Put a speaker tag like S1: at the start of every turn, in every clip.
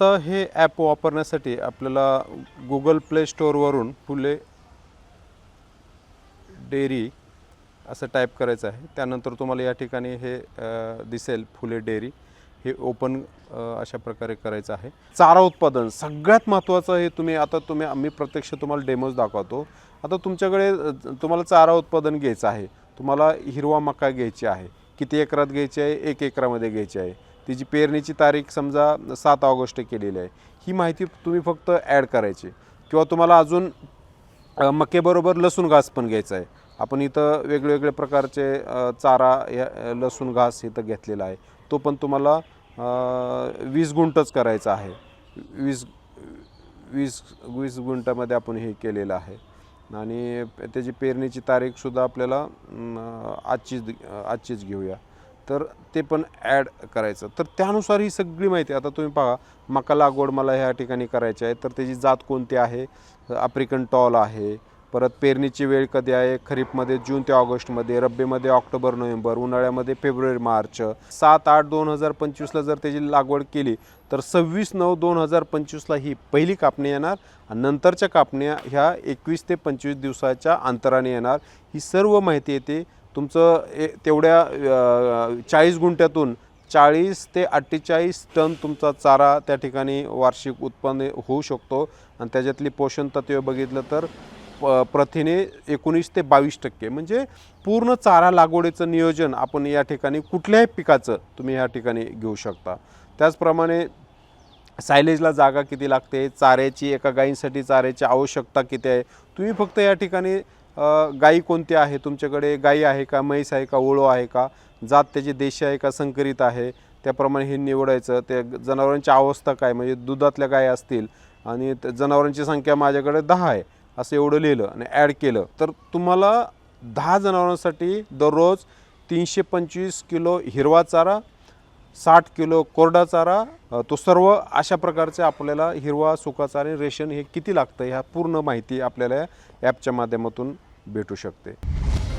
S1: आता हे ॲप वापरण्यासाठी आपल्याला गुगल प्ले स्टोअरवरून फुले डेअरी असं टाईप करायचं आहे. त्यानंतर तुम्हाला या ठिकाणी हे दिसेल फुले डेअरी हे ओपन अशा प्रकारे करायचं आहे. चारा उत्पादन सगळ्यात महत्त्वाचं हे तुम्ही आता तुम्ही आम्ही प्रत्यक्ष तुम्हाला डेमोज दाखवतो. आता तुमच्याकडे तुम्हाला चारा उत्पादन घ्यायचं आहे. तुम्हाला हिरवा मका घ्यायची आहे. किती एकरात घ्यायची आहे? एक एकरामध्ये घ्यायची आहे. त्याची पेरणीची तारीख समजा सात ऑगस्ट केलेली आहे ही माहिती तुम्ही फक्त ॲड करायची. किंवा तुम्हाला अजून मक्केबरोबर लसूण घास पण घ्यायचा आहे. आपण इथं वेगवेगळ्या प्रकारचे चारा या लसूण घास इथं घेतलेला आहे. तो पण तुम्हाला वीस गुंटच करायचा आहे. वीस वीस वीस गुंटामध्ये आपण हे केलेलं आहे. आणि त्याची पेरणीची तारीखसुद्धा आपल्याला आजचीच आजचीच घेऊया. तर ते पण ॲड करायचं. तर त्यानुसार ही सगळी माहिती आता तुम्ही पहा मका लागवड मला ह्या ठिकाणी करायची आहे. तर त्याची जात कोणती आहे? आफ्रिकन टॉल आहे. परत पेरणीची वेळ कधी आहे? खरीपमध्ये जून ते ऑगस्टमध्ये रब्बीमध्ये ऑक्टोबर नोव्हेंबर उन्हाळ्यामध्ये फेब्रुवारी मार्च. सात आठ दोन हजार पंचवीसला जर त्याची लागवड केली तर सव्वीस नऊ दोन हजार पंचवीसला ही पहिली कापणी येणार आणि नंतरच्या कापण्या ह्या एकवीस ते पंचवीस दिवसाच्या अंतराने येणार. ही सर्व माहिती येते. तुमचं ए तेवढ्या चाळीस गुंठ्यातून चाळीस ते अठ्ठेचाळीस टन तुमचा चारा त्या ठिकाणी वार्षिक उत्पन्न होऊ शकतो. आणि त्याच्यातली पोषण तत्वे बघितलं तर प- प्रथिने एकोणीस ते बावीस टक्के. म्हणजे पूर्ण चारा लागवडीचं नियोजन आपण या ठिकाणी कुठल्याही पिकाचं तुम्ही या ठिकाणी घेऊ शकता. त्याचप्रमाणे सायलेजला जागा किती लागते? चाऱ्याची एका गायींसाठी चाऱ्याची आवश्यकता किती आहे? तुम्ही फक्त या ठिकाणी गाई कोणती आहे? तुमच्याकडे गाई आहे का? म्हैस आहे का? ओळो आहे का? जात त्याची देशी आहे का? संकरित आहे? त्याप्रमाणे हे निवडायचं. त्या जनावरांची अवस्था काय? म्हणजे दुधातल्या गाय असतील आणि जनावरांची संख्या माझ्याकडे दहा आहे. असं एवढं लिहिलं आणि ॲड केलं. तर तुम्हाला दहा जनावरांसाठी दररोज तीनशे पंचवीस किलो हिरवा चारा साठ किलो कोरडा चारा तो सर्व अशा प्रकारचे आपल्याला हिरवा सुकाचा आणि रेशन हे किती लागतं ह्या पूर्ण माहिती आपल्याला या ॲपच्या माध्यमातून भेटू शकते.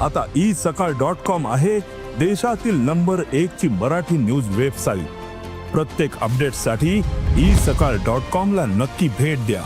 S2: आता ई सकाळ डॉट कॉम आहे देशातील नंबर एक ची मराठी न्यूज वेबसाईट. प्रत्येक अपडेटसाठी ई सकाळ डॉट कॉम ला नक्की भेट द्या.